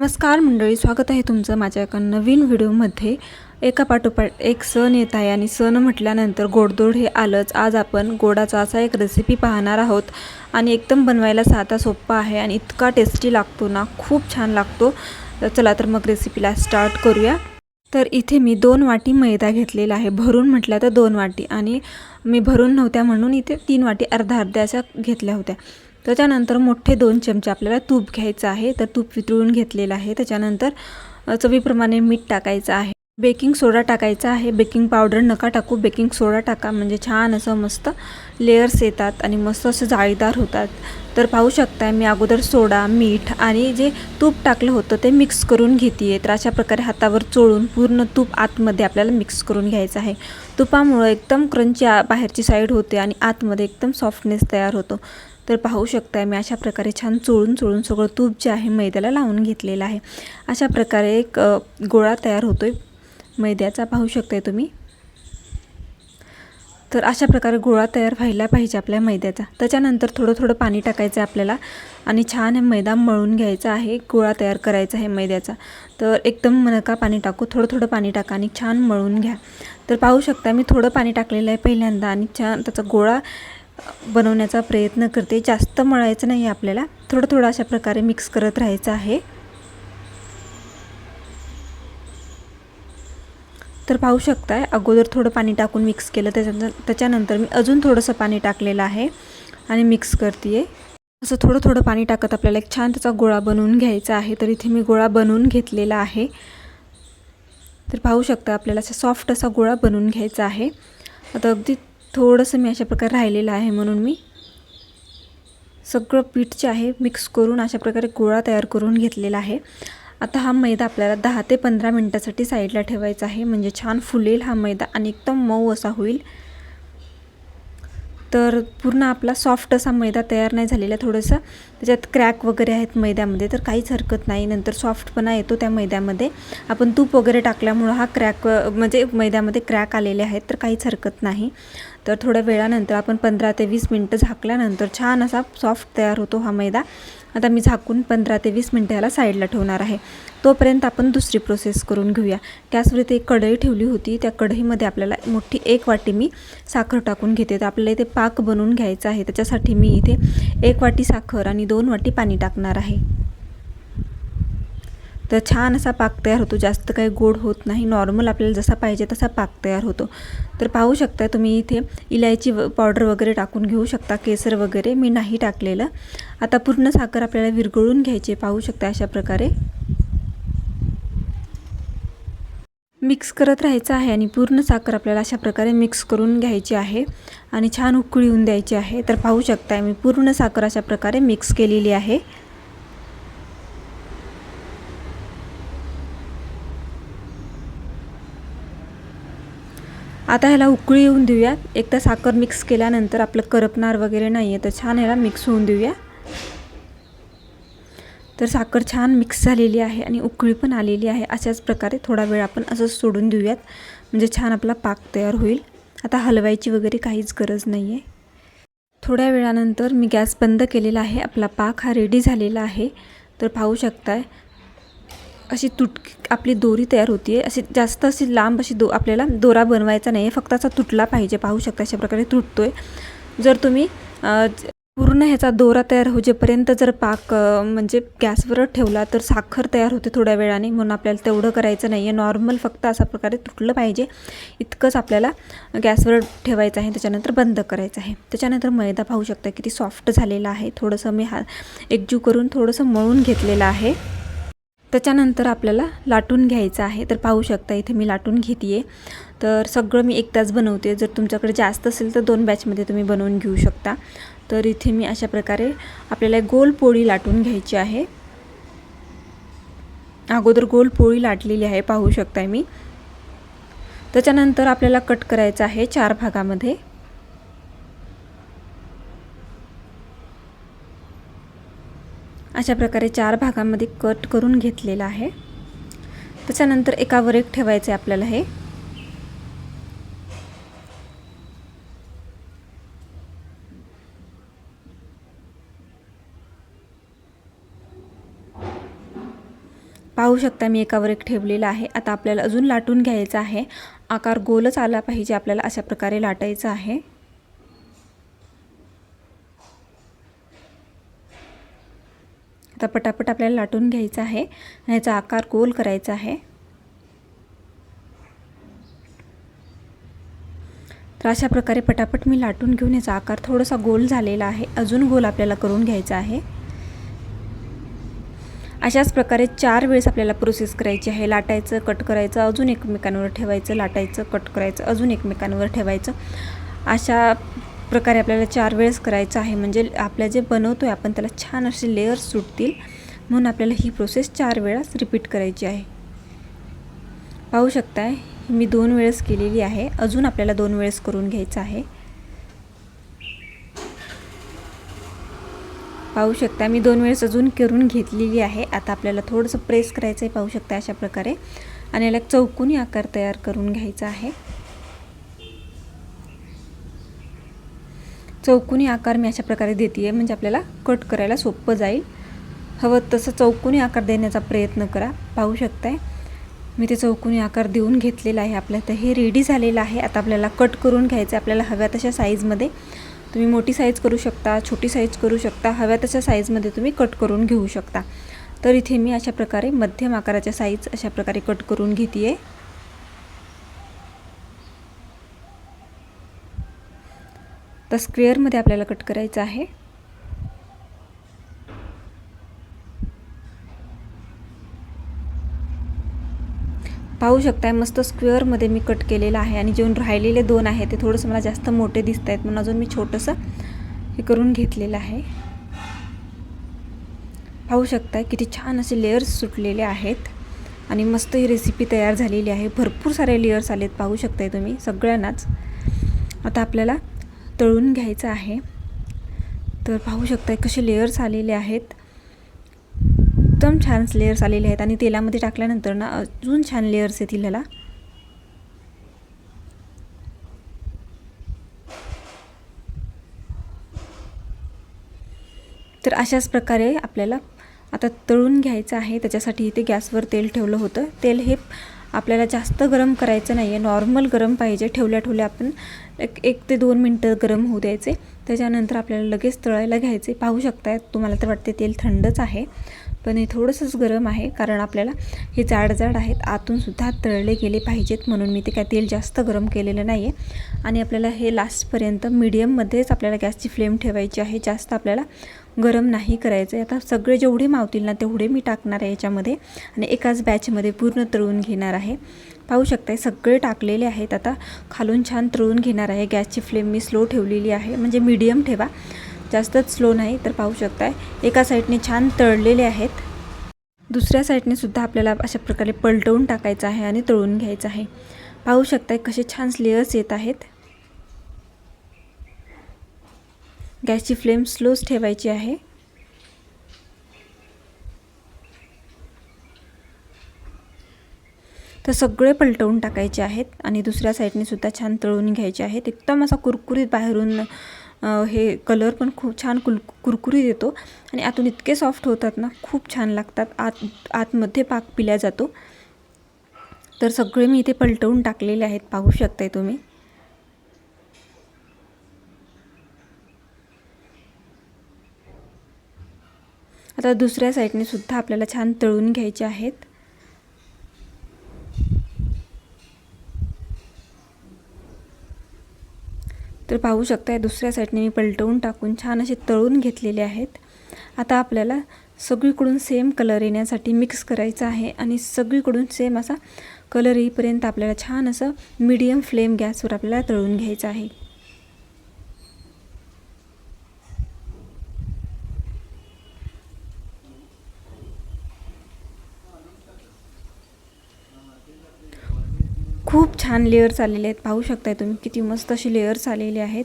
नमस्कार मंडळी स्वागत आहे तुमचं माझ्या एका नवीन व्हिडिओमध्ये. एका पाठोपाठ एक सण येत आहे आणि सण म्हटल्यानंतर गोडदोड हे आलंच. आज आपण गोडाचा असा एक रेसिपी पाहणार आहोत. आणि एकदम बनवायला साधा सोप्पा आहे आणि इतका टेस्टी लागतो ना खूप छान लागतो. चला तर मग रेसिपीला स्टार्ट करूया. तर इथे मी दोन वाटी मैदा घेतलेला आहे. भरून म्हटलं तर दोन वाटी. आणि मी भरून नव्हत्या म्हणून इथे तीन वाटी अर्धा अर्ध्या अशा घेतल्या होत्या. त्याच्यानंतर मोठे दोन चमचे आपल्याला तूप घ्यायचं आहे. तर तूप वितळून घेतलेलं आहे. त्याच्यानंतर चवीप्रमाणे मीठ टाकायचं आहे. बेकिंग सोडा टाकायचा आहे. बेकिंग पावडर नका टाकू. बेकिंग सोडा टाका. म्हणजे छान असं मस्त लेयर्स येतात आणि मस्त असं जाळीदार होतात. तर पाहू शकताय मी अगोदर सोडा मीठ आणि जे तूप टाकलं होतं ते मिक्स करून घेते तर अशा प्रकारे हातावर चोळून पूर्ण तूप आतमध्ये आपल्याला मिक्स करून घ्यायचं आहे. तुपामुळं एकदम क्रंची बाहेरची साईड होते आणि आतमध्ये एकदम सॉफ्टनेस तयार होतो. तर पाहू शकताय मी अशा प्रकारे छान चोळून चोळून सगळं तूप जे आहे मैद्याला लावून घेतलेलं आहे. अशा प्रकारे एक गोळा तयार होतोय. मैद्याचा पाहू शकताय तुम्ही. तर अशा प्रकारे गोळा तयार व्हायला पाहिजे आपल्या मैद्याचा. त्याच्यानंतर थोडं थोडं पाणी टाकायचं आहे आपल्याला आणि छान मैदा मळून घ्यायचा आहे गोळा तयार करायचा आहे मैद्याचा. तर एकदम नका पाणी टाकू थोडं थोडं पाणी टाका आणि छान मळून घ्या. तर पाहू शकता मी थोडं पाणी टाकलेलं आहे पहिल्यांदा आणि छान त्याचा गोळा बनवण्याचा प्रयत्न करते. जास्त मळायचं नाही आपल्याला थोडं थोडं अशा प्रकारे मिक्स करत राहायचं आहे. तर पाहू शकताय अगोदर थोडं पाणी टाकून मिक्स केलं त्याच्यानंतर त्याच्यानंतर मी अजून थोडंसं पाणी टाकलेलं आहे आणि मिक्स करते असं थोडं थोडं पाणी टाकत आपल्याला एक छान त्याचा गोळा बनवून घ्यायचा आहे तर इथे मी गोळा बनवून घेतलेला आहे. तर पाहू शकता आपल्याला असा सॉफ्ट असा गोळा बनवून घ्यायचा आहे. आता अगदी थोडंसं मी अशा प्रकारे राहिलेलं आहे म्हणून मी. सगळं पीठ जे आहे मिक्स करून अशा प्रकारे गोळा तयार करून घेतलेला आहे. आता हा मैदा आपल्याला दहा ते पंधरा मिनटासाठी साईडला ठेवायचा आहे. म्हणजे छान फुलेल हा मैदा आणि एकदम मऊ असा होईल. तर पूर्ण आपला सॉफ्ट असा मैदा तयार नाही झालेला थोडंसं. त्याच्यात क्रॅक वगैरे आहेत मैद्यामध्ये तर काहीच हरकत नाही. नंतर सॉफ्टपणा येतो त्या मैद्यामध्ये. आपण तूप वगैरे टाकल्यामुळं हा क्रॅक म्हणजे मैद्यामध्ये क्रॅक आलेले आहेत तर काहीच हरकत नाही. तर थोड्या वेळानंतर आपण पंधरा ते वीस मिनटं झाकल्यानंतर छान असा सॉफ्ट तयार होतो हा मैदा. आता मी झाकून पंधरा ते वीस मिनटं याला साईडला ठेवणार आहे. तोपर्यंत आपण दुसरी प्रोसेस करून घेऊया. गॅसवरती एक कढई ठेवली होती. त्या कढईमध्ये आपल्याला मोठी एक वाटी मी साखर टाकून घेते. तर आपल्याला इथे पाक बनवून घ्यायचा आहे. त्याच्यासाठी मी इथे एक वाटी साखर आणि दोन वाटी पाणी टाकणार आहे. तर छान असा पाक तयार होतो. जास्त काही गोड होत नाही. नॉर्मल आपल्याला जसा पाहिजे तसा पाक तयार होतो. तर पाहू शकता तुम्ही इथे इलायची व पावडर वगैरे टाकून घेऊ शकता. केसर वगैरे मी नाही टाकलेलं. आता पूर्ण साखर आपल्याला विरघळून घ्यायची पाहू शकता अशा प्रकारे. मिक्स करत राहायचं आहे आणि पूर्ण साखर आपल्याला अशा प्रकारे मिक्स करून घ्यायची आहे. आणि छान उकळी होऊन द्यायची आहे. तर पाहू शकता मी पूर्ण साखर अशा प्रकारे मिक्स केलेली आहे. आता ह्याला उकळी येऊन देऊया एकदा साखर मिक्स केल्यानंतर आपलं करपणार वगैरे नाही आहे तर छान ह्याला मिक्स होऊन देऊया. तर साखर छान मिक्स झालेली आहे आणि उकळी पण आलेली आहे. अशाच प्रकारे थोडा वेळ आपण असं सोडून देऊयात. म्हणजे छान आपला पाक तयार होईल. आता हलवायची वगैरे काहीच गरज नाही आहे थोड्या वेळानंतर मी गॅस बंद केलेला आहे. आपला पाक हा रेडी झालेला आहे. तर पाहू शकताय अशी तुटकी आपली दोरी तयार होती आहे अशी जास्त अशी लांब अशी दो आपल्याला दोरा बनवायचा नाही आहे फक्त असा तुटला पाहिजे. पाहू शकता अशा प्रकारे तुटतो आहे जर तुम्ही पूर्ण ह्याचा दोरा तयार होजेपर्यंत जर पाक म्हणजे गॅसवर ठेवला तर साखर तयार होते थोड्या वेळाने. म्हणून आपल्याला तेवढं करायचं नाही आहे नॉर्मल फक्त अशा प्रकारे तुटलं पाहिजे. इतकंच आपल्याला गॅसवर ठेवायचं आहे. त्याच्यानंतर बंद करायचं आहे. त्याच्यानंतर मैदा पाहू शकता किती सॉफ्ट झालेला आहे. थोडंसं मी हा एकजू करून थोडंसं मळून घेतलेलं आहे. त्याच्यानंतर आपल्याला लाटून घ्यायचं आहे. तर पाहू शकता इथे मी लाटून घेते तर सगळं मी एक तास बनवते जर तुमच्याकडे जास्त असेल तर दोन बॅचमध्ये तुम्ही बनवून घेऊ शकता. तर इथे मी अशा प्रकारे आपल्याला एक गोल पोळी लाटून घ्यायची आहे. अगोदर गोल पोळी लाटलेली आहे. पाहू शकताय मी. त्याच्यानंतर आपल्याला कट करायचं आहे चार भागामध्ये. अशा प्रकारे चार भागामध्ये कट करून घेतलेला आहे. त्याच्यानंतर एकावर एक ठेवायचं आहे आपल्याला हे. पाहू शकता मी एकावर एक ठेवलेला आहे. आता आपल्याला अजून लाटून घ्यायचा आहे. आकार गोलच आला पाहिजे आपल्याला अशा प्रकारे लाटायचं आहे. आता पटापट आपल्याला लाटून घ्यायचं आहे. आणि याचा आकार गोल करायचा आहे. तर अशा प्रकारे पटापट मी लाटून घेऊन याचा आकार थोडासा गोल झालेला आहे. अजून गोल आपल्याला करून घ्यायचा आहे. अशाच प्रकारे चार वेळेस आपल्याला प्रोसेस करायची आहे. लाटायचं कट करायचं अजून एकमेकांवर ठेवायचं लाटायचं कट करायचं अजून एकमेकांवर ठेवायचं. अशा प्रकारे आपल्याला चार वेळेस करायचं आहे. म्हणजे आपल्या जे बनवतो आहे आपण त्याला छान असे लेअर्स सुटतील. म्हणून आपल्याला ही प्रोसेस चार वेळास रिपीट करायची आहे. पाहू शकताय मी दोन वेळेस केलेली आहे. अजून आपल्याला दोन वेळेस करून घ्यायचं आहे. पाहू शकता मी दोन वेळेस अजून करून घेतलेली आहे. आता आपल्याला थोडंसं प्रेस करायचं आहे पाहू शकता अशा प्रकारे. आणि याला चौकोनी आकार तयार करून घ्यायचा आहे. चौकोनी आकार मी अशा प्रकारे देते आहे म्हणजे आपल्याला कट करायला सोपं जाईल. हवं तसं चौकोनी आकार देण्याचा प्रयत्न करा. पाहू शकताय? मी ते चौकोनी आकार देऊन घेतलेला आहे आपल्या तर हे रेडी झालेलं आहे. आता आपल्याला कट करून घ्यायचं आहे. आपल्याला हव्या तशा साईजमध्ये तुम्ही मोठी साईज करू शकता छोटी साईज करू शकता. हव्या तशा साईजमध्ये तुम्ही कट करून घेऊ शकता. तर इथे मी अशा प्रकारे मध्यम आकाराच्या साईज अशा प्रकारे कट करून घेते आहे तर स्क्वेअरमध्ये आपल्याला कट करायचं आहे. पाहू शकताय मस्त स्क्वेअरमध्ये मी कट केलेलं आहे आणि जेवण राहिलेले दोन आहे ते थोडंसं मला जास्त मोठे दिसत आहेत म्हणून अजून मी छोटंसं हे करून घेतलेलं आहे. पाहू शकताय किती छान असे लेअर्स सुटलेले आहेत आणि मस्त ही रेसिपी तयार झालेली आहे. भरपूर सारे लेअर्स आलेत पाहू शकताय तुम्ही सगळ्यांनाच. आता आपल्याला तळून घ्यायचं आहे. तर पाहू शकता कसे लेअर्स आलेले आहेत. एकदम छान लेअर्स आलेले आहेत आणि तेलामध्ये टाकल्यानंतर ना अजून छान लेअर्स येतील ह्याला. तर अशाच प्रकारे आपल्याला आता तळून घ्यायचं आहे. त्याच्यासाठी इथे गॅसवर तेल ठेवलं होतं. तेल हे आपल्याला जास्त गरम करायचं नाही आहे नॉर्मल गरम पाहिजे. ठेवल्या ठेवल्या आपण एक एक ते दोन मिनटं गरम होऊ द्यायचे. त्याच्यानंतर आपल्याला लगेच तळायला घ्यायचे. पाहू शकताय तुम्हाला तर वाटते तेल थंडच आहे. पण हे थोडंसंच गरम आहे कारण आपल्याला हे जाड जाड आहेत आतूनसुद्धा तळले गेले पाहिजेत म्हणून मी ते काय तेल जास्त गरम केलेलं नाही आहे आणि आपल्याला हे लास्टपर्यंत मीडियममध्येच आपल्याला गॅसची फ्लेम ठेवायची आहे. जास्त आपल्याला गरम नाही करायचं आहे आता सगळे जेवढे मावतील ना तेवढे मी टाकणार आहे याच्यामध्ये. आणि एकाच बॅचमध्ये पूर्ण तळून घेणार आहे. पाहू शकताय सगळे टाकलेले आहेत. आता खालून छान तळून घेणार आहे. गॅसची फ्लेम मी स्लो ठेवलेली आहे. म्हणजे मीडियम ठेवा. जास्तच स्लो नाही तर पाहू शकताय. एका साईडने छान तळलेले आहेत. दुसऱ्या साईडने सुद्धा आपल्याला अशा प्रकारे पलटवून टाकायचं आहे आणि तळून घ्यायचं आहे. पाहू शकताय कसे छान लेअर्स येत आहेत. गॅसची फ्लेम स्लोच ठेवायची आहे. तर सगळे पलटवून टाकायचे आहेत आणि दुसऱ्या साईडने सुद्धा छान तळून घ्यायचे आहेत. एकदम असा कुरकुरीत बाहेरून हे कलर पण खूप छान कुल कुरकुरीत येतो. आणि आतून इतके सॉफ्ट होतात ना खूप छान लागतात. आत आतमध्ये पाक पिल्या जातो. तर सगळे मी इथे पलटवून टाकलेले आहेत. पाहू शकताय तुम्ही. आता दुसऱ्या साईडने सुद्धा आपल्याला छान तळून घ्यायचे आहेत. तर पाहू शकताय दुसऱ्या साईडने मी पलटवून टाकून छान असे तळून घेतलेले आहेत. आता आपल्याला सगळीकडून सेम कलर येण्यासाठी मिक्स करायचं आहे आणि सगळीकडून सेम असा कलर येईपर्यंत आपल्याला छान असं मीडियम फ्लेम गॅसवर आपल्याला तळून घ्यायचं आहे. खूप छान लेअर्स आलेले आहेत. पाहू शकताय तुम्ही किती मस्त असे लेअर्स आलेले आहेत.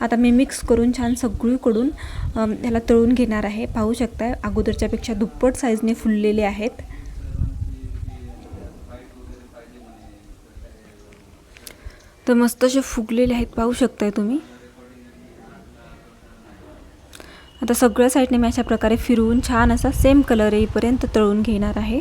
आता मी मिक्स करून छान सगळीकडून ह्याला तळून घेणार आहे. पाहू शकताय अगोदरच्यापेक्षा दुप्पट साईजने फुललेले आहेत. तर मस्त असे फुगलेले आहेत. पाहू शकताय तुम्ही. आता सगळ्या साईडने मी अशा प्रकारे फिरवून छान असा सेम कलर येईपर्यंत तळून घेणार आहे.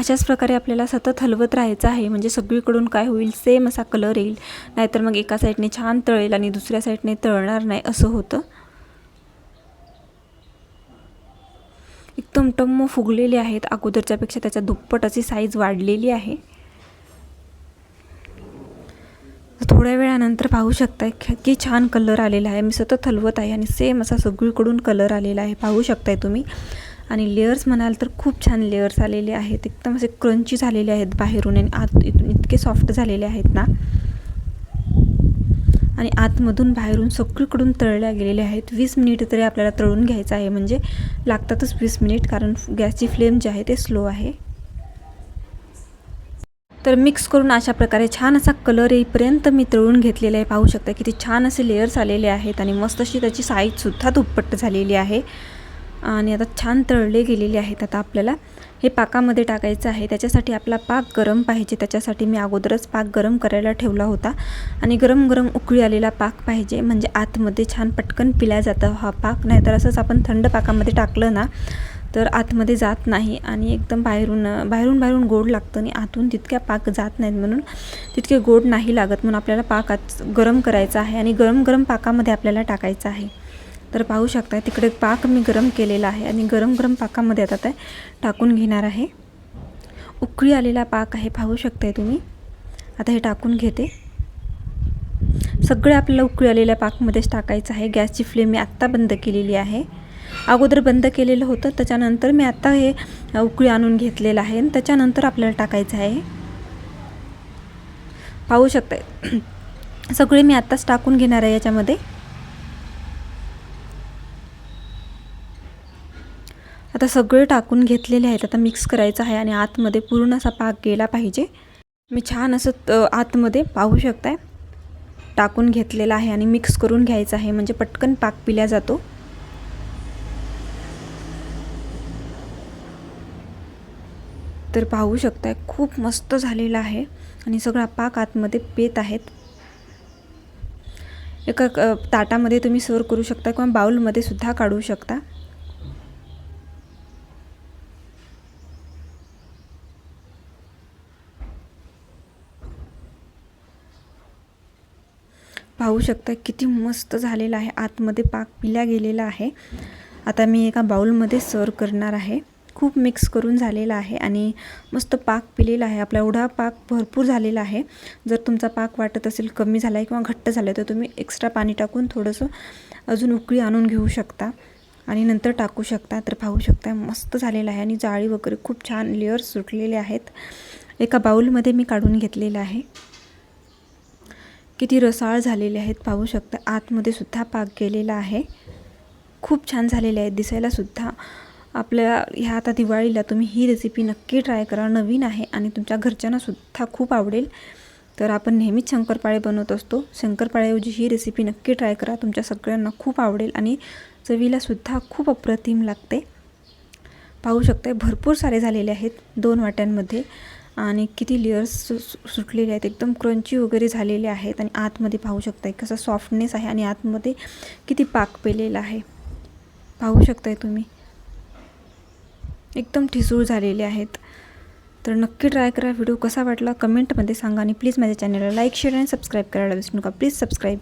अशाच प्रकारे आपल्याला सतत हलवत राहायचं आहे. म्हणजे सगळीकडून काय होईल सेम असा कलर येईल. नाहीतर मग एका साईडने छान तळेल आणि दुसऱ्या साईडने तळणार नाही असं होतं. एकदम टम्म फुगलेले आहेत. अगोदरच्यापेक्षा त्याच्या दुप्पट अशी साईज वाढलेली आहे. थोड्या वेळानंतर पाहू शकताय की छान कलर आलेला आहे. मी सतत हलवत आहे आणि सेम असा सगळीकडून कलर आलेला आहे. पाहू शकताय तुम्ही. आणि लेअर्स म्हणाल तर खूप छान लेअर्स आलेले आहेत. एकदम असे क्रंची झालेले आहेत बाहेरून आणि आत इथून इतके सॉफ्ट झालेले आहेत ना. आणि आतमधून बाहेरून सगळीकडून तळल्या गेलेले आहेत. वीस मिनिट तरी आपल्याला तळून घ्यायचं आहे. म्हणजे लागतातच वीस मिनिट कारण गॅसची फ्लेम जी आहे ते स्लो आहे. तर मिक्स करून अशा प्रकारे छान असा कलर येईपर्यंत मी तळून घेतलेला आहे. पाहू शकता किती छान असे लेयर्स आलेले आहेत आणि मस्त अशी त्याची साईजसुद्धा दुप्पट झालेली आहे. आणि आता छान तळले गेलेले आहेत. आता आपल्याला हे पाकामध्ये टाकायचं आहे. त्याच्यासाठी आपला पाक गरम पाहिजे. त्याच्यासाठी मी अगोदरच पाक गरम करायला ठेवला होता. आणि गरम गरम उकळी आलेला पाक पाहिजे. म्हणजे आतमध्ये छान पटकन पिल्या जातं हा पाक. नाहीतर असंच आपण थंड पाकामध्ये टाकलं ना तर आतमध्ये जात नाही. आणि एकदम बाहेरून बाहेरून बाहेरून गोड लागतं आणि आतून तितक्या पाक जात नाहीत म्हणून तितके गोड नाही लागत म्हणून आपल्याला पाक गरम करायचा आहे. आणि गरम गरम पाकामध्ये आपल्याला टाकायचं आहे. तर पाहू शकता तिकडे पाक मी गरम केलेला आहे आणि गरम गरम पाकामध्ये आता ते टाकून घेणार आहे. उकळी आलेला पाक आहे पाहू शकताय तुम्ही. आता हे टाकून घेते. सगळे आपल्याला उकळी आलेल्या पाकमध्येच टाकायचं आहे. गॅसची फ्लेम मी आत्ता बंद केलेली आहे. अगोदर बंद केलेलं होतं त्याच्यानंतर मी आत्ता हे उकळी आणून घेतलेलं आहे आणि त्याच्यानंतर आपल्याला टाकायचं आहे. पाहू शकताय. सगळे मी आत्ताच टाकून घेणार आहे याच्यामध्ये. आता सगळे टाकून घेतलेले आहेत. आता मिक्स करायचं आहे आणि आतमध्ये पूर्ण असा पाक गेला पाहिजे. मी छान असं आतमध्ये पाहू शकताय. टाकून घेतलेला आहे आणि मिक्स करून घ्यायचं आहे. म्हणजे पटकन पाक पिल्या जातो. तर पाहू शकताय खूप मस्त झालेला आहे आणि सगळा पाक आतमध्ये पेत आहेत. एका ताटामध्ये तुम्ही सर्व करू शकता किंवा बाऊलमध्ये सुद्धा काढू शकता. पाहू शकता किती मस्त झालेला आहे. आतमध्ये पाक पिल्या गेलेला आहे. आता मी एका बाउलमध्ये सर्व करणार आहे. खूप मिक्स करून झालेला आहे आणि मस्त पाक पिलेला आहे. आपला एवढा पाक भरपूर झालेला आहे. जर तुमचा पाक वाटत असेल कमी झाला आहे किंवा घट्ट झाला आहे तर तुम्ही एक्स्ट्रा पाणी टाकून थोडंसं अजून उकळी आणून घेऊ शकता आणि नंतर टाकू शकता. तर पाहू शकता मस्त झालेला आहे आणि जाळी वगैरे खूप छान लेअर्स सुटलेले आहेत. एका बाऊलमध्ये मी काढून घेतलेलं आहे. किती रसाळ झालेले आहेत पाहू शकता. आतमध्ये सुद्धा पाक गेलेला आहे. खूप छान झालेले आहेत. दिसायलासुद्धा आपल्या ह्या आता दिवाळीला तुम्ही ही रेसिपी नक्की ट्राय करा. नवीन आहे आणि तुमच्या घरच्यांनासुद्धा खूप आवडेल. तर आपण नेहमीच शंकरपाळे बनवत असतो. शंकरपाळ्याऐवजी ही रेसिपी नक्की ट्राय करा. तुमच्या सगळ्यांना खूप आवडेल आणि चवीलासुद्धा खूप अप्रतिम लागते. पाहू शकता भरपूर सारे झालेले आहेत दोन वाट्यांमध्ये. आणि किती लेअर्स सु सुटलेले आहेत. एकदम क्रंची वगैरे झालेले आहेत आणि आतमध्ये पाहू शकताय कसा सॉफ्टनेस आहे आणि आतमध्ये किती पाक पेलेला आहे. पाहू शकताय तुम्ही. एकदम ठिसूळ झालेले आहेत. तर नक्की ट्राय करा. व्हिडिओ कसा वाटला? कमेंटमध्ये सांगा आणि प्लीज माझ्या चॅनलला लाईक शेअर आणि सबस्क्राईब करायला विसरू नका. Please subscribe